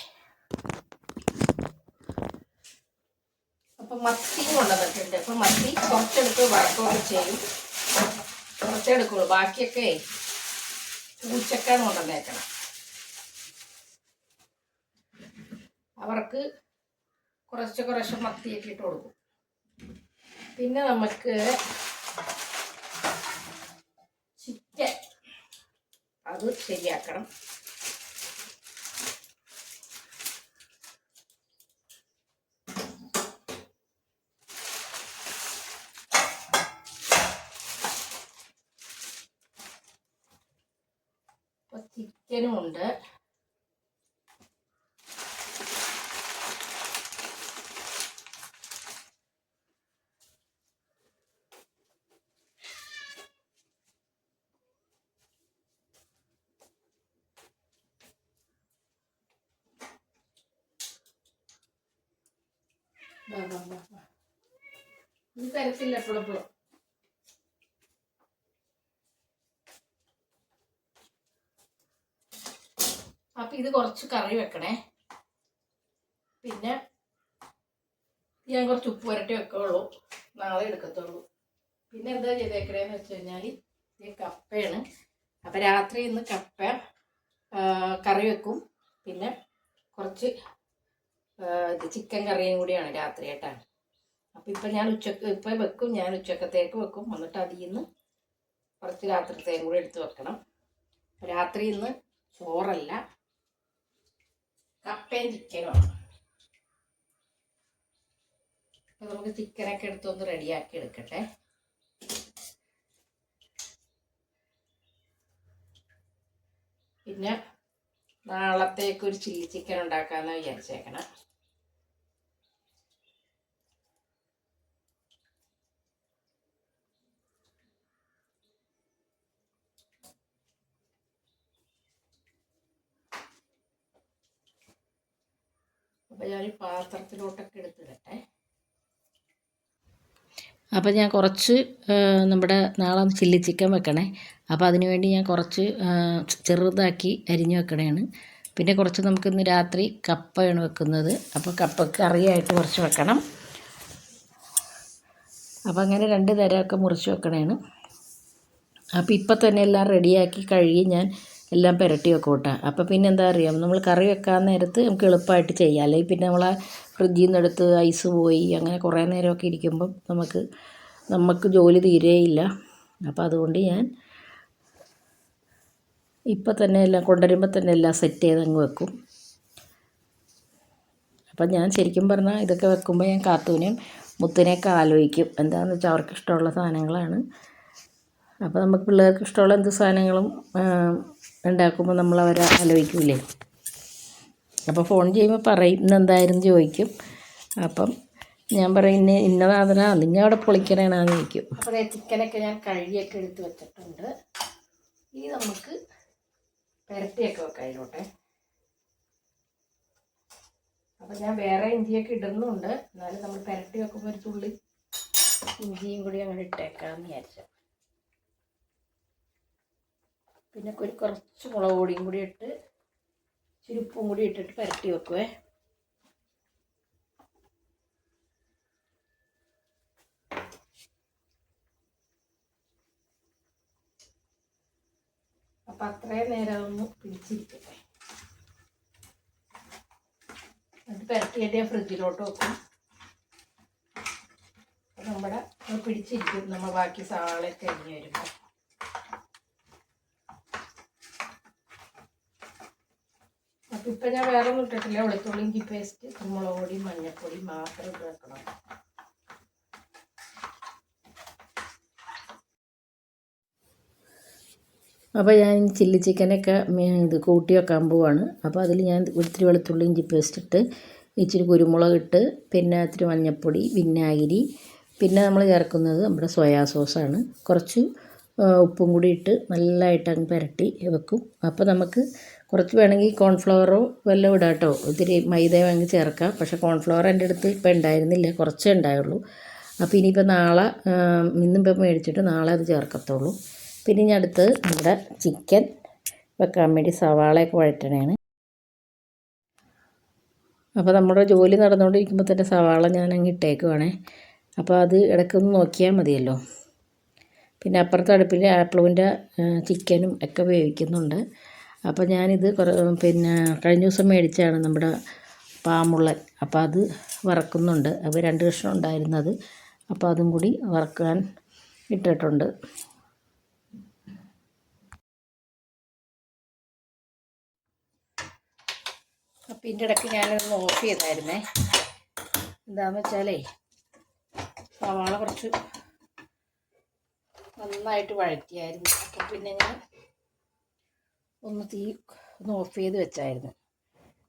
അപ്പം മത്തി കൊണ്ടുവന്നിട്ടുണ്ട്. അപ്പം മത്തി കുറച്ചെടുത്ത് വഴക്കൊക്കെ ചെയ്യും. കുറച്ചെടുക്കുള്ളൂ ബാക്കിയൊക്കെ പൂച്ചക്കാൻ കൊണ്ടുവന്നേക്കണം. അവർക്ക് കുറച്ച് കുറച്ച് മത്തിയൊക്കെ ഇട്ട് കൊടുക്കും. പിന്നെ നമുക്ക് ചിക്കൻ. അത് ശരിയാക്കണം അപ്പൊ ചിക്കനും ഉണ്ട്. ഇത് തരത്തില്ല എപ്പോഴെപ്പോഴും അപ്പൊ ഇത് കുറച്ച് കറി വെക്കണേ. പിന്നെ ഞാൻ കുറച്ച് ഉപ്പ് പുരട്ടി വെക്കുള്ളൂ. നാളെ എടുക്കത്തുള്ളൂ. പിന്നെ എന്താ ചെയ്തേക്കണേന്ന് വെച്ച് കഴിഞ്ഞാൽ ഈ കപ്പയാണ്. അപ്പം രാത്രി ഇന്ന് കപ്പ കറി വെക്കും. പിന്നെ കുറച്ച് ഇത് ചിക്കൻ കറിയും കൂടിയാണ് രാത്രി ആയിട്ടാണ് അപ്പം ഇപ്പം ഞാൻ ഉച്ചയ്ക്ക് ഇപ്പം വെക്കും ഞാൻ ഉച്ചക്കത്തേക്ക് വെക്കും. എന്നിട്ട് അതിൽ നിന്ന് കുറച്ച് രാത്രിത്തേക്കും കൂടി എടുത്ത് വെക്കണം. രാത്രി ഇന്ന് ചോറല്ല. കപ്പയും ചിക്കനുമാണ് നമുക്ക് നമുക്ക് ചിക്കനൊക്കെ എടുത്തൊന്ന് റെഡിയാക്കി എടുക്കട്ടെ. പിന്നെ നാളത്തേക്ക് ഒരു ചില്ലി ചിക്കൻ ഉണ്ടാക്കാമെന്ന് വിചാരിച്ചേക്കണം. പാത്രത്തിലോട്ടൊക്കെ എടുത്തിടട്ടെ. അപ്പോൾ ഞാൻ കുറച്ച് നമ്മുടെ നാളെ ചില്ലി ചിക്കൻ വെക്കണേ. അപ്പോൾ അതിന് വേണ്ടി ഞാൻ കുറച്ച് ചെറുതാക്കി അരിഞ്ഞ് വെക്കണേണ്. പിന്നെ കുറച്ച് നമുക്കിന്ന് രാത്രി കപ്പയാണ് വെക്കുന്നത്. അപ്പോൾ കപ്പ കറിയായിട്ട് കുറച്ച് വെക്കണം. അപ്പോൾ അങ്ങനെ രണ്ട് തരമൊക്കെ മുറിച്ച് വെക്കണേണ്. അപ്പോൾ ഇപ്പം തന്നെ എല്ലാം റെഡിയാക്കി കഴുകി ഞാൻ എല്ലാം പുരട്ടി വെക്കും കേട്ടോ അപ്പോൾ പിന്നെ എന്താ അറിയാം? നമ്മൾ കറി വെക്കാൻ നേരത്ത് നമുക്ക് എളുപ്പമായിട്ട് ചെയ്യാം. അല്ലെങ്കിൽ പിന്നെ നമ്മൾ ഫ്രിഡ്ജിൽ നിന്ന് എടുത്ത് ഐസ് പോയി അങ്ങനെ കുറേ നേരമൊക്കെ ഇരിക്കുമ്പം നമുക്ക് നമുക്ക് ജോലി തീരെയില്ല അപ്പോൾ അതുകൊണ്ട് ഞാൻ ഇപ്പം തന്നെ എല്ലാം കൊണ്ടുവരുമ്പോൾ തന്നെ എല്ലാം സെറ്റ് ചെയ്ത് അങ്ങ് വെക്കും. അപ്പം ഞാൻ ശരിക്കും പറഞ്ഞാൽ ഇതൊക്കെ വെക്കുമ്പോൾ ഞാൻ കാത്തൂനെയും മുത്തിനെയൊക്കെ ആലോചിക്കും. എന്താണെന്ന് വെച്ചാൽ അവർക്ക് ഇഷ്ടമുള്ള സാധനങ്ങളാണ്. അപ്പോൾ നമുക്ക് പിള്ളേർക്ക് ഇഷ്ടമുള്ള എന്ത് സാധനങ്ങളും ഉണ്ടാക്കുമ്പോൾ നമ്മൾ അവരെ ആലോചിക്കൂലേ? അപ്പോൾ ഫോൺ ചെയ്യുമ്പോൾ പറയും ഇന്ന് എന്തായിരുന്നു? ചോദിക്കും. അപ്പം ഞാൻ പറയും ഇന്ന ഇന്ന സാധന നിങ്ങൾ അവിടെ പൊളിക്കണേണെന്ന് ചോദിക്കും. അപ്പോൾ ചിക്കനൊക്കെ ഞാൻ കഴുകിയൊക്കെ എടുത്ത് വെച്ചിട്ടുണ്ട്. ഇനി നമുക്ക് പെരട്ടിയൊക്കെ വെക്കാം അതിലോട്ടെ. അപ്പം ഞാൻ വേറെ ഇഞ്ചിയൊക്കെ ഇടുന്നുണ്ട്. എന്നാലും നമ്മൾ പെരട്ടി വെക്കുമ്പോൾ ഒരു തുള്ളി ഇഞ്ചിയും കൂടി അങ്ങനെ ഇട്ടേക്കാമെന്ന് വിചാരിച്ചു. പിന്നെ ഒരു കുറച്ച് മുളക് പൊടിയും കൂടി ഇട്ട് ഇച്ചിരി കൂടി ഇട്ടിട്ട് പുരട്ടി വെക്കുവേ. അപ്പം അത്രയും നേരം ഒന്ന് പിടിച്ചിരിക്കട്ടെ. അത് പുരട്ടിയിട്ട് ഞാൻ ഫ്രിഡ്ജിലോട്ട് വെക്കും. നമ്മുടെ പിടിച്ചിരിക്കും. നമ്മൾ ബാക്കി സാളൊക്കെ കഴിഞ്ഞ് വരുമ്പോൾ അപ്പം ഇപ്പം ഞാൻ വേറെ ഒന്നും ഇട്ടിട്ടില്ല. വെളുത്തുള്ളി ഇഞ്ചി പേസ്റ്റ് മുളക് പൊടി മഞ്ഞൾപ്പൊടി മാത്രം ഇട്ട് വെക്കണം. അപ്പോൾ ഞാൻ ചില്ലി ചിക്കനൊക്കെ ഇത് കൂട്ടി വെക്കാൻ പോവാണ്. അപ്പോൾ അതിൽ ഞാൻ ഇത്തിരി വെളുത്തുള്ളി ഇഞ്ചി പേസ്റ്റ് ഇട്ട് ഇച്ചിരി കുരുമുളക് ഇട്ട് പിന്നെ ഇത്തിരി മഞ്ഞൾപ്പൊടി വിനാഗിരി. പിന്നെ നമ്മൾ ചേർക്കുന്നത് നമ്മുടെ സോയാ സോസാണ്. കുറച്ച് ഉപ്പും കൂടി ഇട്ട് നല്ലതായിട്ട് അങ്ങ് പുരട്ടി വെക്കും. അപ്പോൾ നമുക്ക് കുറച്ച് വേണമെങ്കിൽ കോൺഫ്ലവറോ വല്ലതും ഇടാം കേട്ടോ. ഇത്തിരി മൈദ വേണമെങ്കിൽ ചേർക്കാം. പക്ഷേ കോൺഫ്ലവർ എന്റെ അടുത്ത് ഇപ്പോൾ ഉണ്ടായിരുന്നില്ല. കുറച്ചേ ഉണ്ടായുള്ളൂ. അപ്പോൾ ഇനിയിപ്പോൾ നാളെ ഇന്നിപ്പോൾ മേടിച്ചിട്ട് നാളെ അത് ചേർക്കത്തുള്ളൂ. പിന്നെ ഇനി അടുത്ത് നമ്മുടെ ചിക്കൻ വെക്കാൻ വേണ്ടി സവാളയൊക്കെ വഴറ്റണേണ്. അപ്പോൾ നമ്മുടെ ജോലി നടന്നുകൊണ്ടിരിക്കുമ്പോൾ തന്നെ സവാള ഞാൻ അങ്ങ് ഇട്ടേക്കുവാണേ. അപ്പോൾ അത് ഇടയ്ക്കൊന്ന് നോക്കിയാൽ മതിയല്ലോ. പിന്നെ അപ്പുറത്തെ അടുപ്പിൽ ആപ്പിളിന്റെ ചിക്കനും ഒക്കെ വേവിക്കുന്നുണ്ട് അപ്പോൾ ഞാനിത് കുറേ പിന്നെ കഴിഞ്ഞ ദിവസം മേടിച്ചതാണ് നമ്മുടെ പാമ്പുള്ളൻ അപ്പോൾ അത് വറക്കുന്നുണ്ട്. അപ്പോൾ രണ്ട് കഷ്ണം ഉണ്ടായിരുന്നത്. അപ്പോൾ അതും കൂടി വറക്കാൻ ഇട്ടിട്ടുണ്ട്. അപ്പോൾ ഇതിന്റെ ഇടയ്ക്ക് ഞാനൊന്ന് ഓഫ് ചെയ്തായിരുന്നേ. എന്താണെന്ന് വെച്ചാലേ സവാള കുറച്ച് നന്നായിട്ട് വഴറ്റിയായിരുന്നു. അപ്പോൾ പിന്നെ ഞാൻ ഒന്ന് തീ ഒന്ന് ഓഫ് ചെയ്ത് വെച്ചായിരുന്നു.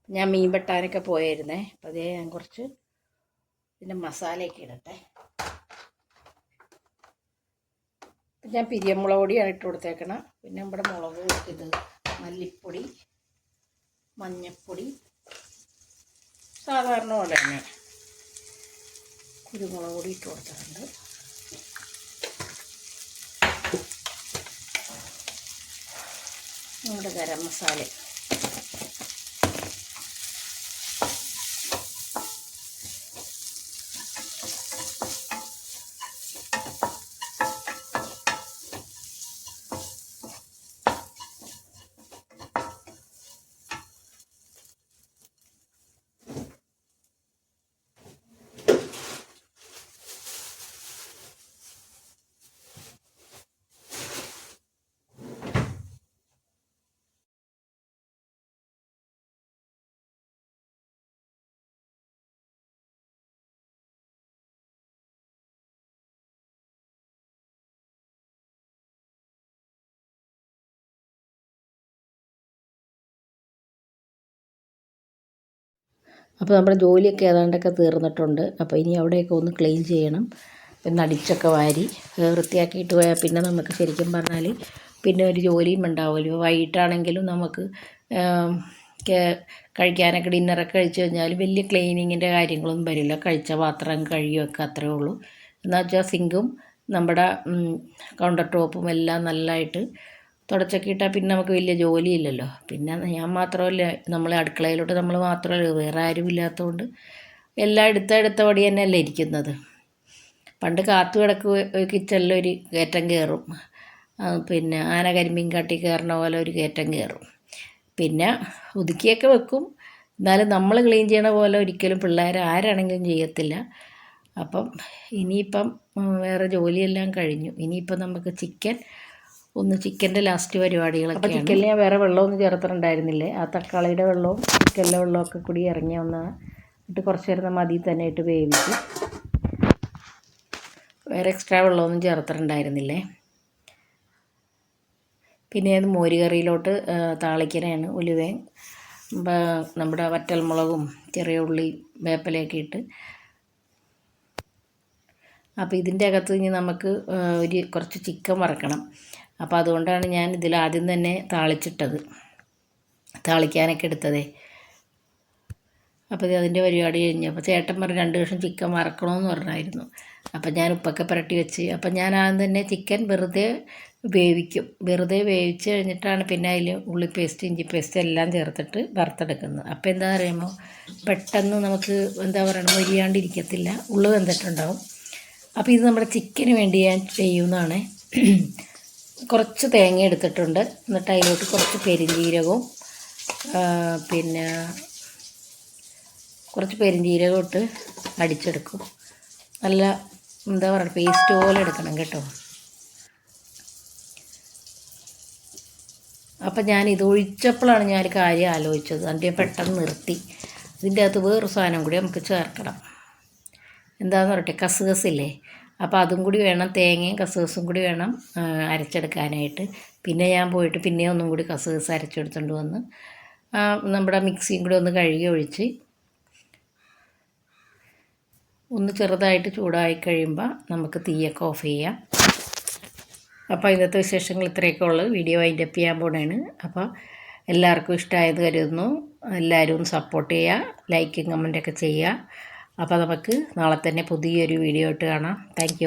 ഞാൻ മീൻ വെട്ടാനൊക്കെ പോയായിരുന്നേ അപ്പം അതേ ഞാൻ കുറച്ച് ഇതിന്റെ മസാലയൊക്കെ ഇടട്ടെ. ഞാൻ പിരിയമുളക് പൊടിയാണ് ഇട്ട് കൊടുത്തേക്കണം. പിന്നെ നമ്മുടെ മുളക് ഇത് മല്ലിപ്പൊടി മഞ്ഞൾപ്പൊടി സാധാരണ പോലെ തന്നെ കുരുമുളക് പൊടി ഇട്ട് കൊടുത്തിട്ടുണ്ട്. നമ്മുടെ ഗരം മസാല. അപ്പോൾ നമ്മുടെ ജോലിയൊക്കെ ഏതാണ്ടൊക്കെ തീർന്നിട്ടുണ്ട്. അപ്പോൾ ഇനി അവിടെയൊക്കെ ഒന്ന് ക്ലീൻ ചെയ്യണം. പിന്നെ അടിച്ചൊക്കെ വാരി വൃത്തിയാക്കിയിട്ട് പോയാൽ പിന്നെ നമുക്ക് ശരിക്കും പറഞ്ഞാൽ പിന്നെ ഒരു ജോലിയും ഉണ്ടാവുമല്ലോ. വൈകിട്ടാണെങ്കിലും നമുക്ക് കഴിക്കാനൊക്കെ ഡിന്നറൊക്കെ കഴിച്ച് കഴിഞ്ഞാൽ വലിയ ക്ലീനിങ്ങിന്റെ കാര്യങ്ങളൊന്നും വരില്ല. കഴിച്ച പാത്രം കഴിയുമൊക്കെ അത്രേ ഉള്ളൂ. എന്നുവെച്ചാൽ സിങ്കും നമ്മുടെ കൗണ്ടർ ടോപ്പും എല്ലാം നല്ലതായിട്ട് തുടച്ചൊക്കെ പിന്നെ നമുക്ക് വലിയ ജോലിയില്ലല്ലോ. പിന്നെ ഞാൻ മാത്രമല്ല നമ്മളെ അടുക്കളയിലോട്ട് നമ്മൾ മാത്രമല്ല വേറെ ആരും ഇല്ലാത്തതുകൊണ്ട് എല്ലാം എടുത്ത എടുത്ത പടി തന്നെയല്ലേ ഇരിക്കുന്നത്. പണ്ട് കാത്തു കിടക്ക് കിച്ചണിലൊരു കയറ്റം കയറും. പിന്നെ ആന കരിമീൻ കാട്ടി കയറണ പോലെ ഒരു കയറ്റം കയറും. പിന്നെ ഒതുക്കിയൊക്കെ വെക്കും. എന്നാലും നമ്മൾ ക്ലീൻ ചെയ്യണ പോലെ ഒരിക്കലും പിള്ളേർ ആരാണെങ്കിലും ചെയ്യത്തില്ല. അപ്പം ഇനിയിപ്പം വേറെ ജോലിയെല്ലാം കഴിഞ്ഞു. ഇനിയിപ്പം നമുക്ക് ചിക്കൻ ഒന്ന് ചിക്കന്റെ ലാസ്റ്റ് പരിപാടികളൊക്കെ അപ്പോൾ ചിക്കനിൽ ഞാൻ വേറെ വെള്ളമൊന്നും ചേർത്തിട്ടുണ്ടായിരുന്നില്ലേ? ആ തക്കാളിയുടെ വെള്ളവും ചിക്കനിലെ വെള്ളമൊക്കെ കൂടി ഇറങ്ങി ഒന്ന് ഇട്ട് കുറച്ച് നേരം നമ്മൾ അതിൽ തന്നെ ഇട്ട് വേവിച്ച്. വേറെ എക്സ്ട്രാ വെള്ളമൊന്നും ചേർത്തിട്ടുണ്ടായിരുന്നില്ലേ? പിന്നെ അത് മോരുകറിയിലോട്ട് താളിക്കരയാണ് ഉലുവേ ഉലുവയും നമ്മുടെ വറ്റൽമുളകും ചെറിയ ഉള്ളി വേപ്പിലയൊക്കെ ഇട്ട്. അപ്പോൾ ഇതിന്റെ അകത്ത് ഇനി നമുക്ക് ഒരു കുറച്ച് ചിക്കൻ വറക്കണം. അപ്പോൾ അതുകൊണ്ടാണ് ഞാൻ ഇതിൽ ആദ്യം തന്നെ താളിച്ചിട്ടത്. താളിക്കാനൊക്കെ എടുത്തതേ. അപ്പോൾ ഇത് അതിന്റെ പരിപാടി കഴിഞ്ഞു. അപ്പോൾ ചേട്ടൻ പറഞ്ഞു രണ്ട് ദിവസം ചിക്കൻ വറക്കണമെന്ന് പറഞ്ഞായിരുന്നു. അപ്പം ഞാൻ ഉപ്പൊക്കെ പുരട്ടി വെച്ച്. അപ്പം ഞാൻ ആദ്യം തന്നെ ചിക്കൻ വെറുതെ വേവിക്കും. വെറുതെ വേവിച്ച് കഴിഞ്ഞിട്ടാണ് പിന്നെ അതിൽ ഉള്ളി പേസ്റ്റ് ഇഞ്ചി പേസ്റ്റ് എല്ലാം ചേർത്തിട്ട് വറുത്തെടുക്കുന്നത്. അപ്പോൾ എന്താ പറയുമ്പോൾ പെട്ടെന്ന് നമുക്ക് എന്താ പറയുക മൊരിയാണ്ടിരിക്കത്തില്ല ഉള്ളു വെന്തിട്ടുണ്ടാവും. അപ്പോൾ ഇത് നമ്മുടെ ചിക്കന് വേണ്ടി ഞാൻ ചെയ്യുന്നതാണ്. കുറച്ച് തേങ്ങ എടുത്തിട്ടുണ്ട്. എന്നിട്ട് അതിലോട്ട് കുറച്ച് പെരിഞ്ജീരകവും പിന്നെ കുറച്ച് പെരിഞ്ജീരകം ഇട്ട് അടിച്ചെടുക്കും. നല്ല എന്താ പറയുക പേസ്റ്റ് പോലെ എടുക്കണം കേട്ടോ. അപ്പം ഞാൻ ഇത് ഒഴിച്ചപ്പോഴാണ് ഞാൻ കാര്യം ആലോചിച്ചത്. അതിന്റെ പെട്ടെന്ന് നിർത്തി. ഇതിന്റെ അകത്ത് വേറൊരു സാധനം കൂടി നമുക്ക് ചേർക്കണം. എന്താണെന്ന് പറയട്ടെ കസുകസില്ലേ? അപ്പോൾ അതും കൂടി വേണം തേങ്ങയും കസുകസും കൂടി വേണം അരച്ചെടുക്കാനായിട്ട്. പിന്നെ ഞാൻ പോയിട്ട് പിന്നെ ഒന്നും കൂടി കസുകസ് അരച്ചെടുത്തുകൊണ്ട് വന്ന് നമ്മുടെ മിക്സിയും കൂടി ഒന്ന് കഴുകി ഒഴിച്ച് ഒന്ന് ചെറുതായിട്ട് ചൂടായി കഴിയുമ്പോൾ നമുക്ക് തീയൊക്കെ ഓഫ് ചെയ്യാം. അപ്പോൾ ഇന്നത്തെ വിശേഷങ്ങൾ ഇത്രയൊക്കെ ഉള്ളൂ. വീഡിയോ അതിന്റെ വൈൻഡപ്പ് ചെയ്യാൻ പോണേണ്. അപ്പോൾ എല്ലാവർക്കും ഇഷ്ടമായത് കരുതുന്നു. എല്ലാവരും സപ്പോർട്ട് ചെയ്യുക ലൈക്കും കമന്റൊക്കെ ചെയ്യുക അപ്പോൾ നമുക്ക് നാളെ തന്നെ പുതിയൊരു വീഡിയോ ഇട്ട് കാണാം. താങ്ക്